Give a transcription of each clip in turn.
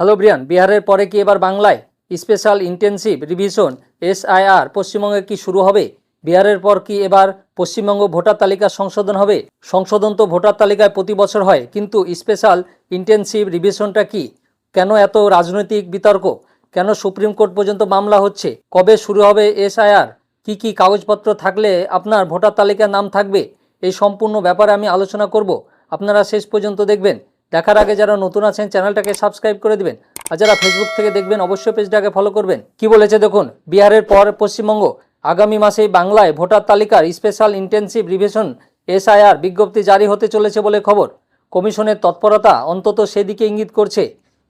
Hello Brian, বিহারের পরে কি এবার বাংলায় স্পেশাল ইন্টেনসিভ রিভিশন এসআইআর পশ্চিমবঙ্গে কি শুরু হবে? বিহারের পর কি এবার পশ্চিমবঙ্গ ভোটার তালিকা সংশোধন হবে? সংশোধন তো ভোটার তালিকায় প্রতি বছর হয়, কিন্তু স্পেশাল ইন্টেনসিভ রিভিশনটা কি? কেন এত রাজনৈতিক বিতর্ক? কেন সুপ্রিম কোর্ট পর্যন্ত মামলা হচ্ছে? কবে শুরু হবে এসআইআর? কি কি কাগজপত্র থাকলে আপনার ভোটার তালিকার নাম থাকবে? এই সম্পূর্ণ ব্যাপারে আমি আলোচনা করব। আপনারা শেষ পর্যন্ত দেখবেন। দেখার আগে যারা নতুন আছেন, চ্যানেলটাকে সাবস্ক্রাইব করে দিবেন। আর যারা ফেসবুক থেকে দেখবেন, অবশ্যই পেজটাকে ফলো করবেন। কি বলেছে দেখুন, বিহারের পর পশ্চিমবঙ্গ, আগামী মাসেই বাংলায় ভোটার তালিকার স্পেশাল ইন্টেনসিভ রিভিশন এসআইআর বিজ্ঞপ্তি জারি হতে চলেছে বলে খবর। কমিশনের তৎপরতা অন্তত সেদিকে ইঙ্গিত করছে।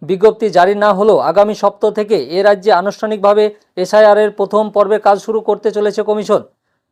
বিজ্ঞপ্তি জারি না হলেও আগামী সপ্তাহ থেকে এ রাজ্যে আনুষ্ঠানিকভাবে এসআইআর এর প্রথম পর্বের কাজ শুরু করতে চলেছে কমিশন।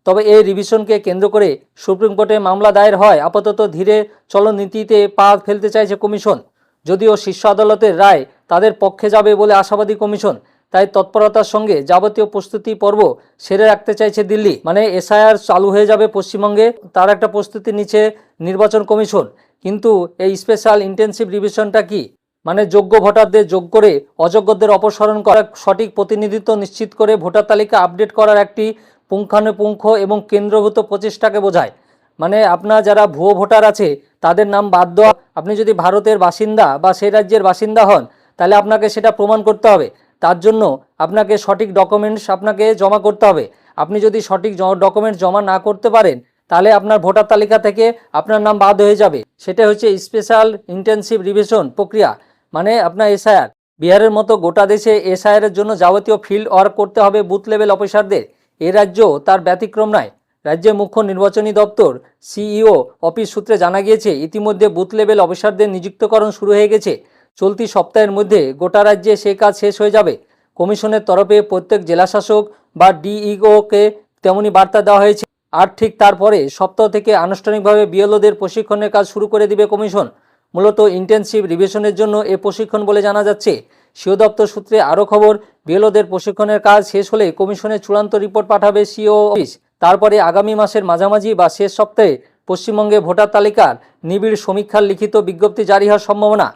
তবে এই রিভিশনকে কেন্দ্র করে সুপ্রিম কোর্টে মামলা দায়ের হয়। আপাতত ধীরে চলনীতিতে পা ফেলতে চাইছে কমিশন। যদিও শীর্ষ আদালতের রায় তাদের পক্ষে যাবে বলে আশাবাদী কমিশন, তাই তৎপরতার সঙ্গে যাবতীয় প্রস্তুতি পর্ব সেরে রাখতে চাইছে দিল্লি। মানে এসআইআর চালু হয়ে যাবে পশ্চিমবঙ্গে, তার একটা প্রস্তুতি নিচ্ছে নির্বাচন কমিশন। কিন্তু এই স্পেশাল ইন্টেনসিভ রিভিশনটা কি? মানে যোগ্য ভোটারদের যোগ করে অযোগ্যদের অপসারণ করা সঠিক প্রতিনিধিত্ব নিশ্চিত করে ভোটার তালিকা আপডেট করার একটি পুঙ্খানুপুঙ্খ এবং কেন্দ্রভূত প্রচেষ্টাকে বোঝায়। মানে আপনার যারা ভুয়ো ভোটার আছে, তাদের নাম বাদ দেওয়া। আপনি যদি ভারতের বাসিন্দা বা সেই রাজ্যের বাসিন্দা হন, তাহলে আপনাকে সেটা প্রমাণ করতে হবে। তার জন্য আপনাকে সঠিক ডকুমেন্টস আপনাকে জমা করতে হবে। আপনি যদি সঠিক ডকুমেন্টস জমা না করতে পারেন, তাহলে আপনার ভোটার তালিকা থেকে আপনার নাম বাদ হয়ে যাবে। সেটা হচ্ছে স্পেশাল ইন্টেনসিভ রিভিশন প্রক্রিয়া মানে আপনার এসআইআর। বিহারের মতো গোটা দেশে এসআইআর এর জন্য যাবতীয় ফিল্ড ওয়ার্ক করতে হবে বুথ লেভেল অফিসারদের। এ রাজ্য তার ব্যতিক্রম নয়। রাজ্যের মুখ্য নির্বাচনী দপ্তর, সিইও অফিস সূত্রে জানা গিয়েছে, ইতিমধ্যে বুথ লেভেল অফিসারদের নিযুক্তকরণ শুরু হয়ে গেছে। চলতি সপ্তাহের মধ্যে গোটা রাজ্যে সেই কাজ শেষ হয়ে যাবে। কমিশনের তরফে প্রত্যেক জেলাশাসক বা ডিইওকে তেমনি বার্তা দেওয়া হয়েছে। আর ঠিক তারপরে সপ্তাহ থেকে আনুষ্ঠানিকভাবে বিএলওদের প্রশিক্ষণের কাজ শুরু করে দিবে কমিশন। মূলত ইন্টেনসিভ রিভিশনের জন্য এ প্রশিক্ষণ বলে জানা যাচ্ছে। সিও দপ্তর সূত্রে আরও খবর বিএলওদের প্রশিক্ষণের কাজ শেষ হলে কমিশনের চূড়ান্ত রিপোর্ট পাঠাবে সিও অফিস। তারপরে আগামী মাসের মাঝামাঝি বা শেষ সপ্তাহে পশ্চিমবঙ্গে ভোটার তালিকার নিবিড় সমীক্ষার লিখিত বিজ্ঞপ্তি জারি হওয়ার সম্ভাবনা।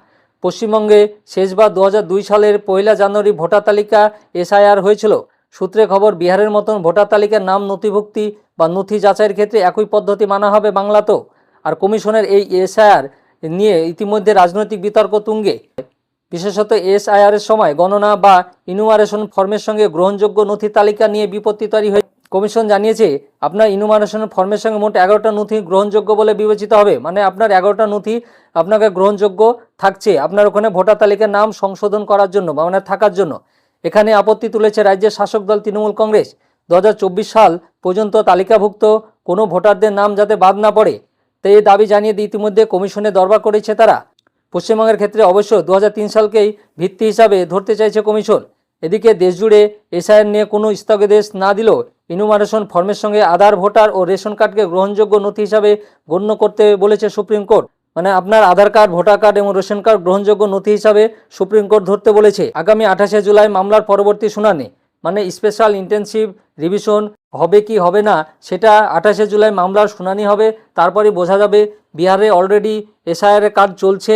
পশ্চিমবঙ্গে শেষবার দু হাজার দুই সালের পয়লা জানুয়ারি ভোটার তালিকা এসআইআর হয়েছিল। সূত্রে খবর, বিহারের মতন ভোটার তালিকার নাম নথিভুক্তি বা নথি যাচাইয়ের ক্ষেত্রে একই পদ্ধতি মানা হবে বাংলাতেও। আর কমিশনের এই এসআইআর নিয়ে ইতিমধ্যে রাজনৈতিক বিতর্ক তুঙ্গে। বিশেষত এসআইআর এর সময় গণনা বা ইনুমারেশন ফর্মের সঙ্গে গ্রহণযোগ্য নথি তালিকা নিয়ে বিপত্তি তৈরি হয়ে কমিশন জানিয়েছে, আপনার ইনুমারেশন ফর্মের সঙ্গে মোট এগারোটা নথি গ্রহণযোগ্য বলে বিবেচিত হবে। মানে আপনার এগারোটা নথি আপনাকে গ্রহণযোগ্য থাকছে আপনার ওখানে ভোটার তালিকার নাম সংশোধন করার জন্য বা মানে থাকার জন্য। এখানে আপত্তি তুলেছে রাজ্যের শাসক দল তৃণমূল কংগ্রেস। দু হাজার চব্বিশ সাল পর্যন্ত তালিকাভুক্ত কোনো ভোটারদের নাম যাতে বাদ না পড়ে। তাই এই দাবি জানিয়ে ইতিমধ্যে কমিশনে দরবার করেছে তারা। পশ্চিমবঙ্গের ক্ষেত্রে অবশ্য দু হাজার তিন সালকেই ভিত্তি হিসাবে ধরতে চাইছে কমিশন। এদিকে দেশজুড়ে এসআইআর নিয়ে কোনো স্থগিতাদেশ না দিলেও ইনুমারেশন ফর্মের সঙ্গে আধার, ভোটার ও রেশন কার্ডকে গ্রহণযোগ্য নথি হিসাবে গণ্য করতে বলেছে সুপ্রিম কোর্ট। মানে আপনার আধার কার্ড, ভোটার কার্ড এবং রেশন কার্ড গ্রহণযোগ্য নথি হিসাবে সুপ্রিম কোর্ট ধরতে বলেছে। আগামী আঠাশে জুলাই মামলার পরবর্তী শুনানি। মানে স্পেশাল ইন্টেনসিভ রিভিশন হবে কি হবে না, সেটা আঠাশে জুলাই মামলার শুনানি হবে। তারপরে বোঝা যাবে বিহারে অলরেডি এসআইআর কাজ চলছে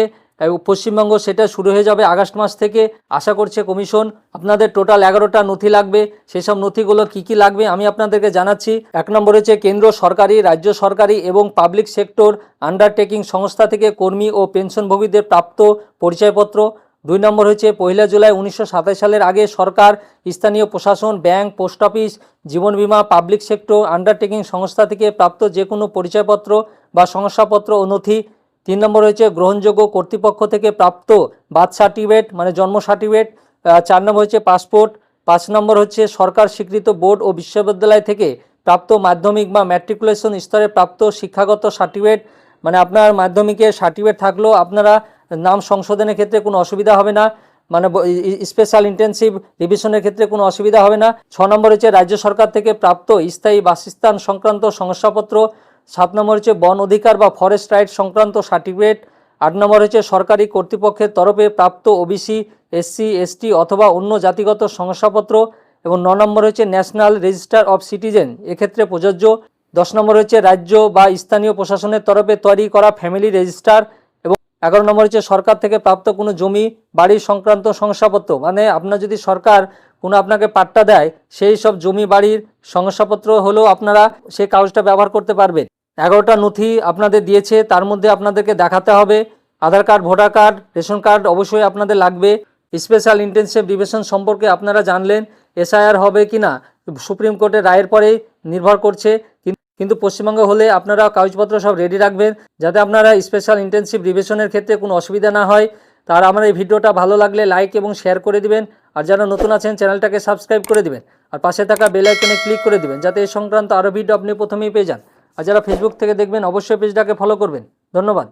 পশ্চিমবঙ্গ সেটা শুরু হয়ে যাবে আগস্ট মাস থেকে, আশা করছে কমিশন। আপনাদের টোটাল এগারোটা নথি লাগবে, সেসব নথিগুলো কি কি লাগবে আমি আপনাদেরকে জানাচ্ছি। এক নম্বর হচ্ছে কেন্দ্র সরকারি, রাজ্য সরকারি এবং পাবলিক সেক্টর আন্ডারটেকিং সংস্থা থেকে কর্মী ও পেনশনভোগীদের প্রাপ্ত পরিচয়পত্র। দুই নম্বর হচ্ছে পহিলা জুলাই উনিশশো সাতাশ সালের আগে সরকার, স্থানীয় প্রশাসন, ব্যাংক, পোস্ট অফিস, জীবন বিমা, পাবলিক সেক্টর আন্ডারটেকিং সংস্থা থেকে প্রাপ্ত যে কোনো পরিচয়পত্র বা শংসাপত্র ও নথি। তিন নম্বর হচ্ছে গ্রহণযোগ্য কর্তৃপক্ষ থেকে প্রাপ্ত বার্থ সার্টিফিকেট মানে জন্ম সার্টিফিকেট চার নম্বর হচ্ছে পাসপোর্ট পাঁচ নম্বর হচ্ছে, সরকার স্বীকৃত বোর্ড ও বিশ্ববিদ্যালয় থেকে প্রাপ্ত মাধ্যমিক বা ম্যাট্রিকুলেশন স্তরে প্রাপ্ত শিক্ষাগত সার্টিফিকেট মানে আপনার মাধ্যমিকের সার্টিফিকেট থাকলেও আপনারা নাম সংশোধনের ক্ষেত্রে কোনো অসুবিধা হবে না। মানে স্পেশাল ইন্টেনসিভ রিভিশনের ক্ষেত্রে কোনো অসুবিধা হবে না। ছ নম্বর হচ্ছে রাজ্য সরকার থেকে প্রাপ্ত স্থায়ী বাসস্থান সংক্রান্ত শংসাপত্র। সাত নম্বর হচ্ছে বন অধিকার বা ফরেস্ট রাইট সংক্রান্ত সার্টিফিকেট আট নম্বর হচ্ছে সরকারি কর্তৃপক্ষের তরফে প্রাপ্ত ওবিসি এসসি এসটি অথবা অন্য জাতিগত শংসাপত্র। এবং ন নম্বর হচ্ছে ন্যাশনাল রেজিস্টার অফ সিটিজেন এক্ষেত্রে প্রযোজ্য। দশ নম্বর হচ্ছে রাজ্য বা স্থানীয় প্রশাসনের তরফে তৈরি করা ফ্যামিলি রেজিস্টার এগারো নম্বর হচ্ছে সরকার থেকে প্রাপ্ত কোনো জমি, বাড়ি সংক্রান্ত শংসাপত্র। মানে আপনার যদি সরকার কোনো আপনাকে পাট্টা দেয়, সেই সব জমি, বাড়ির শংসাপত্র হলেও আপনারা সেই কাগজটা ব্যবহার করতে পারবেন। এগারোটা নথি আপনাদের দিয়েছে, তার মধ্যে আপনাদেরকে দেখাতে হবে। Aadhaar card, voter card, ration card অবশ্যই আপনাদের লাগবে। স্পেশাল ইন্টেনসিভ ডিভিশন সম্পর্কে আপনারা জানলেন, এসআইআর হবে কি না সুপ্রিম কোর্টের রায়ের পরেই নির্ভর করছে। কিন্তু পশ্চিমবঙ্গ হলে আপনারা কাগজপত্র সব রেডি রাখবেন যাতে আপনারা স্পেশাল ইন্টেনসিভ রিভিশনের ক্ষেত্রে কোনো অসুবিধা না হয়। তার আমার এই ভিডিওটা ভালো লাগলে লাইক এবং শেয়ার করে দিবেন। আর যারা নতুন আছেন, চ্যানেলটাকে সাবস্ক্রাইব করে দিবেন। আর পাশে থাকা বেল আইকনে ক্লিক করে দিবেন যাতে এই সংক্রান্ত আরও ভিডিও আপনি প্রথমেই পেয়ে যান। আর যারা ফেসবুক থেকে দেখবেন, অবশ্যই পেজটাকে ফলো করবেন। ধন্যবাদ।